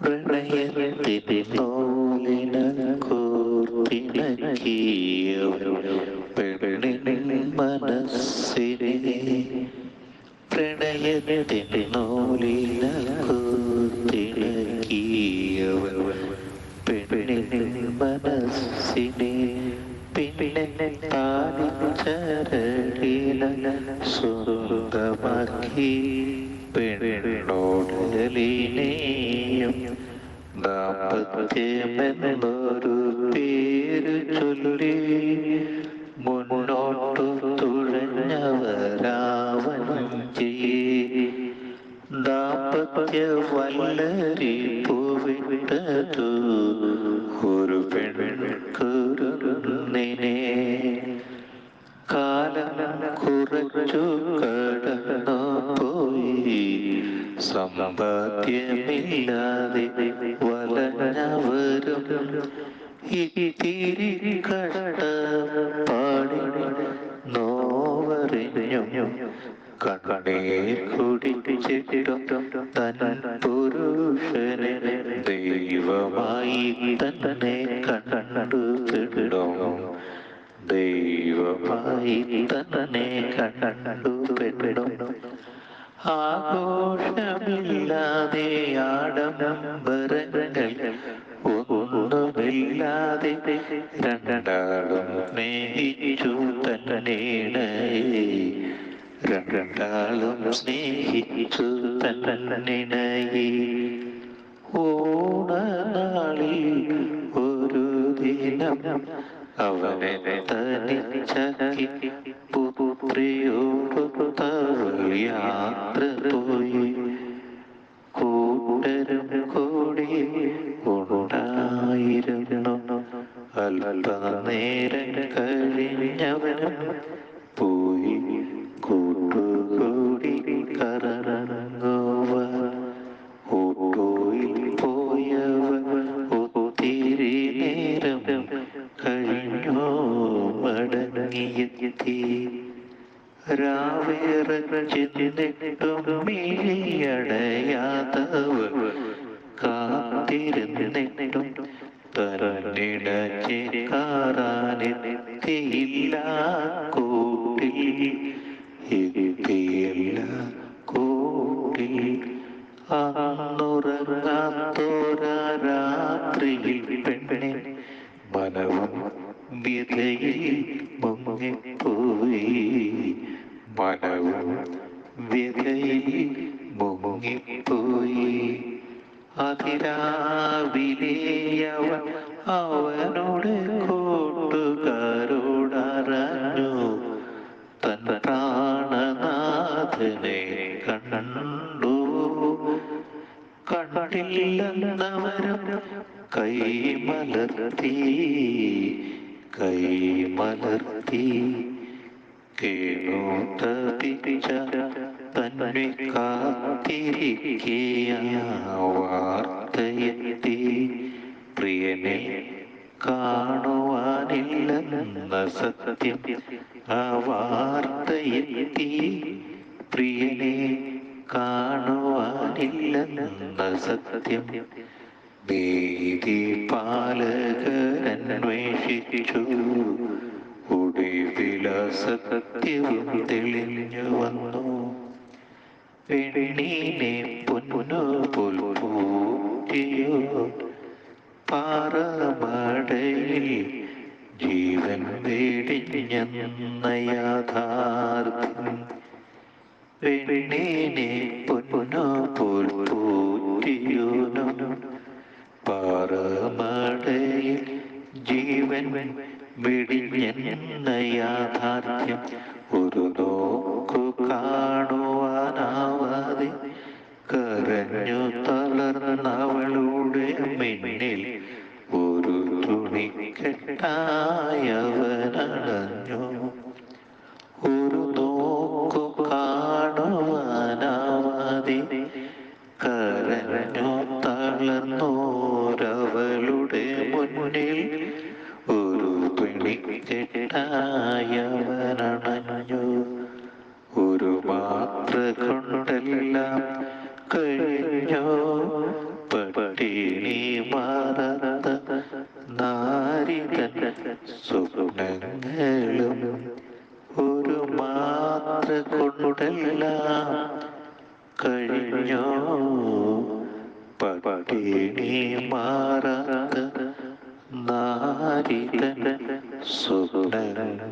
പ്രണയത്തിനോലിന പെണ്ണിൻ മനസ്സിനെ പ്രണയത്തിനോലിന പെണ്ണിൻ മനസ്സിനെ പിന്നെ താലിച്ചരടില സ്വന്തമാക്കി ദാമ്പത്യമെന്നൊരു പേര് ചൊല്ലി മുന്നോട്ടു തുഴഞ്ഞവരാവഞ്ചി ദാമ്പത്യ വല്ലരി പൂവിട്ടതു ഒരു പെൺകുരുന്നിനെ കാലം കുറച്ചു കടന്നു പോയി സമ്പാദ്യമില്ലാതെ വലഞ്ഞവരും ഇത്തിരി കഷ്ടപ്പാടി നോവറിഞ്ഞു കണ്ണീർ കുടിച്ചിട്ടും ദൈവമായി തന്നെ കണ്ടു കിടും ദൈവമായി തന്നെ കണ്ടു ആഘോഷമില്ലാതെ ആഡംബരങ്ങൾ ഒന്നുമില്ലാതെ രണ്ടാളും സ്നേഹിച്ചു തന്നേണ് രണ്ടാളും സ്നേഹിച്ചു തന്നിണയി ഓണനാളിൽ ഒരു ദിനം അവനെ യാത്ര പോയി കൂട്ടരും കൂടി ഉണ്ടായിരുന്നു കഴിഞ്ഞവനും മടങ്ങിയെത്തി രാവേറച്ചിട്ടും മിഴിയടയാതവ കാത്തിരുന്നിട്ടും തരണിടച്ചിക്കാറാനെത്തിയില്ല കൂട്ടിൽ. എത്തിയില്ല കൂട്ടിൽ. അന്നുറങ്ങാത്തോര രാത്രിയിൽ പെണ്ണെ മനവും വ്യതയിൽ മുങ്ങിപ്പോയി. മനവും വ്യതയിൽ മുങ്ങിപ്പോയി. അതിരാവിലെയവൻ അവനോട് കൂട്ടുകാരോടറിഞ്ഞു തൻ പ്രാണനാഥനെ കണ്ടു. കണ്ടില്ലെന്നവരും കൈമലർത്തി. കൈമലർത്തി കേണോത്ത പിച്ച തന്നെ കാത്തിരിക്കുക വാർത്തയെത്തി. പ്രിയനെ കാണുവാനില്ലെന്ന സത്യം ആ വാർത്തയെത്തി. പ്രിയനെ കാണുവാനില്ലെന്ന സത്യം. ഭീതി പാലകരന്വേഷിച്ചു ഒടുവില സത്യവും തെളിഞ്ഞു വന്നു പെണ്ണിനെ പൊന്നു പുൽപൂറ്റിയോ പാറമടയിൽ ജീവൻ വേടിഞ്ഞെന്ന യാഥാർത്ഥ്യം. പെണ്ണിനെ പൊന്നു പാറമടയിൽ ജീവൻ വെടിഞ്ഞെന്ന യാഥാർത്ഥ്യം ഒരു നോക്കു കാണുവാനാവാതെ കരഞ്ഞു തളർന്നവളുടെ മിന്നിൽ ഒരു തുണി കെട്ടായവനണഞ്ഞു ഒരു നോക്കു കാണുവാനാവാതെ കരഞ്ഞു കെട്ടായവനണഞ്ഞു ഒരു മാത്ര കൊണ്ടെല്ലാം കഴിഞ്ഞോ? പട്ടി പട്ടിണി മാറാത്ത നാരിതൻ സ്വപ്നങ്ങളും ഒരു മാത്ര കൊണ്ടെല്ലാം കഴിഞ്ഞോ? പട്ടിണി മാറാത്ത നാരിതൻ സ്വപ്നങ്ങളും